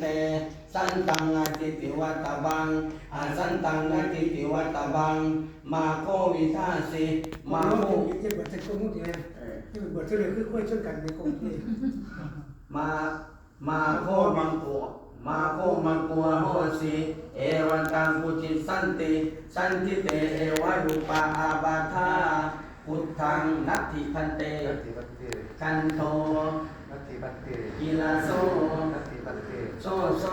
เตสันตังอาทิติวัตตบังอาสันตังอาทิติวัตตบัง มาโควิทาสิมามาโคโอ้ยที่เปิดเซ็นโกมุดเนี่ยเออที่เปิดเฉลยคือค่อยชนกันในกองที่มามาโคมังกัวมาโคมังกัวโหสิเอวันตังปุจิตสันติสันติเตเอวะรุปาอาบาธาพุทธังนัตถิพันเตนัตติปัตเตกันโทนัตติปัตเตกิลาโซนัตติปัตเต โซโซ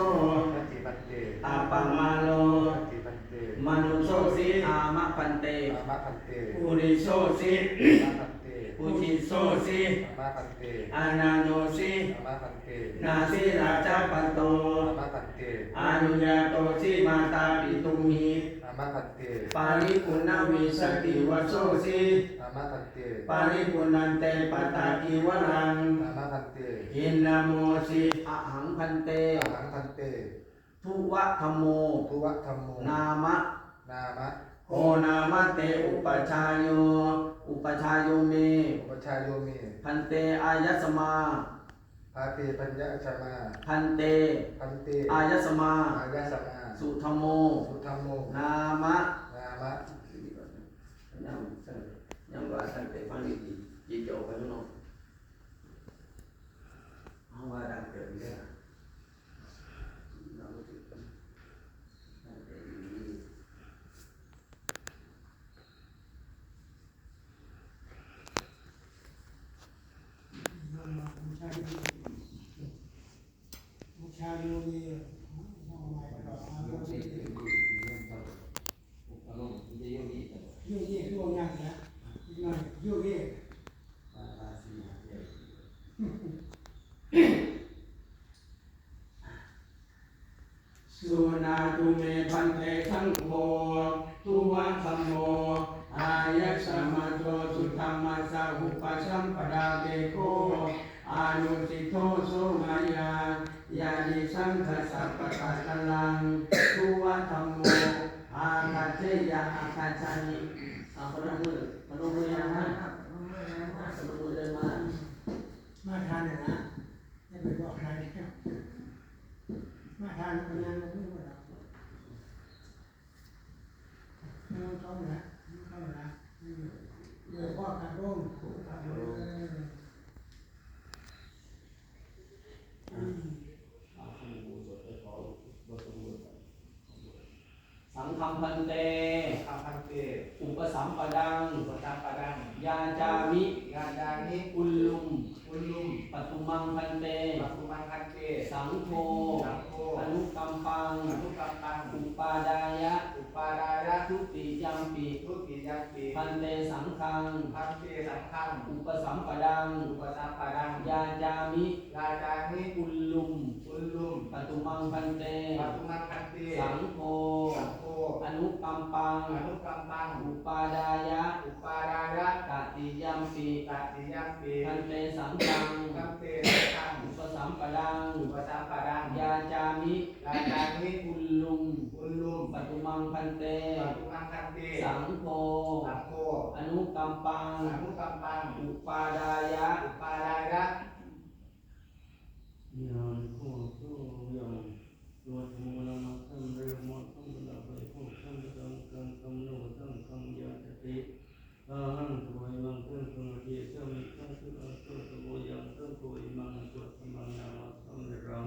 นัตติปัตเตอาปามาโลนัตติปัตเตมนุโซสิอามะปันเตอามะพันเตปุริโซสิอามาพันเตปุจิโซสิอามาพันเตอานาโนสิอามาพันเตนาสิราชาปันโตอามาพันเตอานุญาโตสิมาตาปิตุมิอา มาพันเตปาริปุณณวิสติวโสสิอามาพันเตปาริปุณณันเตปตากิวรังอามาพันเตอินนาโมสิอะหังพันเตอาหังพันเต ทุวะธรรมโม ทุวะธรรมโม นามะ นามะโอนามะเตอุปชายโย อุปชายโยเม อุปชายโยมีพันเตอายัสมา พาเตปัญญาชมาพันเต พันเตอายัสมา อายาสมาสุธรรมโม สุธรรมโมนามะนามะยังสั่งยังว่าตั้งแต่ฟังดีๆจีโจไปข้างนอกเอาว่าดังเกิดเนี่ยเราก็ถือกันตั้งแต่ดี มันมาบูชาโยบูชาโยมีเอาไม้ก็เอาโยมีโยมีคือวงยังนะนั่นโยมี สุนาตุเมพันเตสังโฆทุวัธรรมโมอายัสมาโตสุธรรมสสะหุปสัมปดาเตโกอานุสิโตโสมายายานิสังคสัพปะตะลังทุวัธรรมโมอาคาเทยาอาคาชานิเอาพนมมือพนมมือยังฮะพนมมือเดินมา มาทานเนี่ยนะไม่ไปบอกใครเนี่ยานก็นั่งไม่รู้หรอกไม่เข้านะไม่เข้านะเดี๋ยวพ่อการร่มการร่มสังฆัมพันเตอาพันเต อุปสัมปดัง อุปตาปดัง ยาจามิ ยาดานิอุลลุม อุลุมปตุมังพันเต ปัตุมังคันเต สังโฆ สังโฆ อนุกัมปัง อนุกัมปัง อุปาดายะ อุปาดายะทุติยัมปิทุติยัมปีพันเตสังฆังพันเตสังฆังอุปสัมปดังอุปตาปดังยาจามิยาดานิอุลลุมอุลุมปตุมังพันเตปัตุมังคันเตสังโฆสังโฆอนุกัมปังอนุกัมปังอุปาดายะ อุปาดายะตติยัมปิตติยัมปีพันเตสังฆังกัมเต สังฆังอุปสัมปดังอุปตาปดังยาจามิยาดานิอุลลุมอุลุมปตุมังพันเตปัตุมังคันเต สังโฆสังโฆอนุกัมปังอนุกัมปัง อุปาดายะ อุปาดายะยานโคโตยังตัวทูลมัตังเรมัตังลาเปโคตังตังกังกัมโนตังกัมยาติอาหังตุยมังตังตุเยสมิตังตุอัตโตโวยังตังตุยมังตุสมังนามัสัมรัง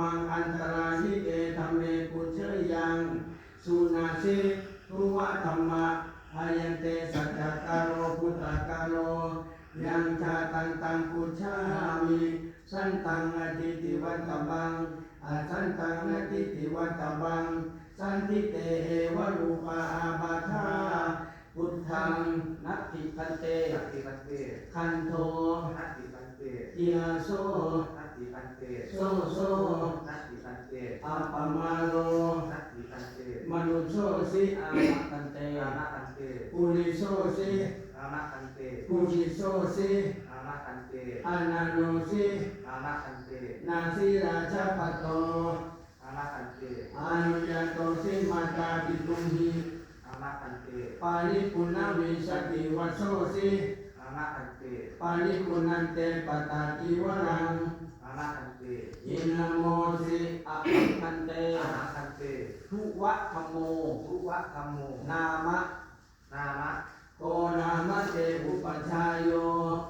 มังอันตราหิเตธรรมเมปุชยังสุนาสิทุวัธรรมะอายันเตสัจจกาโรพุทธกาโรยังชาตันตังปุชามิสันตังอติติวัตตบังอาสันตังอติติวัตตบัง สันติเตเอวะรูปาอาบาธาพุทธังนัตติพันเตนัตติปันเต คันโทนัตติปันเตอิอาโซนั ตติพันเตโซโซนัตติพันเตอาปมาโรนัตติพันเตมนุโชสิอาคันเตอานะพันเตปุริโชสิอานะพันเตปุจิโชสิอานะพันเตอานาโนสิอานะพันเตนาสิราชาปัตโตอานะพันเตอานุยโตสิมาตาปิตุมหิอานะพันเตปาริปุณวิสติวัสโสสิอานะ พันเตปาริปุนันเตปตาติวรังอานะพันเตอินะโมสิอะคันเตอานะพันเตทุวะธรรมโมทุวะธรรมโม นามะ นามะ โกนามะเตอุปชายโย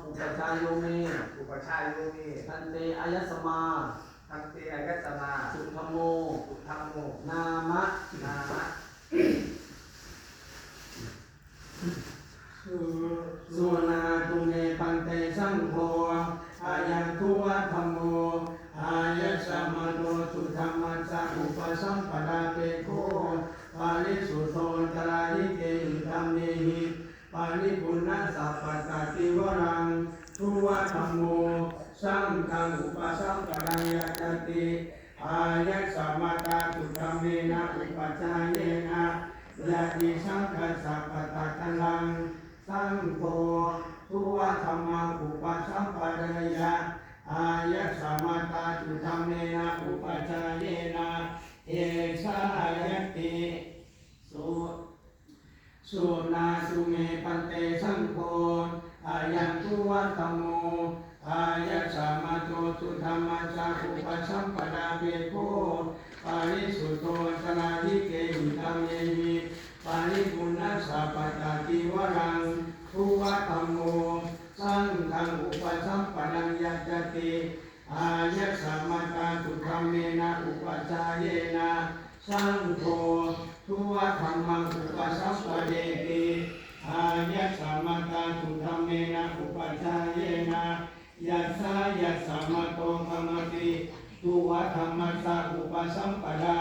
อุปชายโยเม อุปชายโยมีคันเตอายสมาทันเตอายัสสมา สุธรรมโม สุธรรมโม นามะ นามะ สุ สุนาตุเมปันเตสังโฆอายังทุวะธรรมโมอายะสัมมาโนสุธรรมัสสะ อุปสัมปดาเปโคปาลิสุโตตราลิเกหิธรรมเมหิปาลิปุณณสัพพะตติวรัง ทุวะธรรมโมสังฆังอุปสัมปดังยัจติอายะสัมมาตาสุธรรมเมนะอุปจายเยนะยะติสังฆสัพพะตะกัลัง สังโฆทุวะธรรมังอุปสัมปะเดยะ อายะสมตาจุธรรมเนะอุปจายนะเอชายติสุสุนาสุเมปันเตสังโฆอายังทุวะธรรมโมอายะสมโตสุธรรมัสสะอุปสัมปดาเบโคปาริสุโตสนาธิเกหิธรรมเยหิปาริปุณณสัพพะตาติวรังทุวะธรรมโม สังฆังอุปสัมปนังยัจติอายะสัมมาตาสุธรรมเมนะอุปจายเยนะสังโฆทุวะธรรมังอุปสัมปเดติอายะสัมมาตาสุธรรมเมนะอุปจายเยนะยัสสะยัสสะมะโตภมติทุวะธรรมัสสะอุปสัมปดา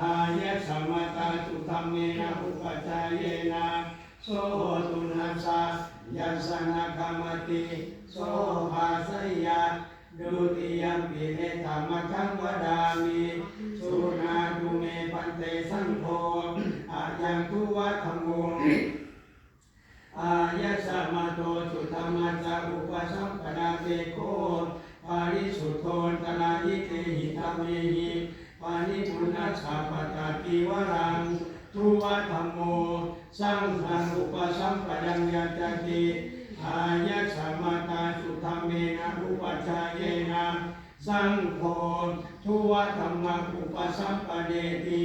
อายะสัมมาตาสุธรรมเมนะอุปจายเยนะโสตุนัสสะ ยัสสนะกรรมติโสภาสยะดุติยมปิเนธรรมคังวดามิสุนาตุเมปันเตสังโฆอายังทุวะธรรมโมอายะสัมมาโตสุธรรมัสสะอุปสัมปดาเตโคปาริสุทโธตนายิเตหิธรรมเมหิปานิปุณณสัพพะตาติวรังทุวะธรรมโม สังฆังอุปสัมปดัญญาจจติอายะสัมมาตาสุธรรมเมนะอุปชายเยนะสังโฆทุวธรรมอุปสัมปเดติ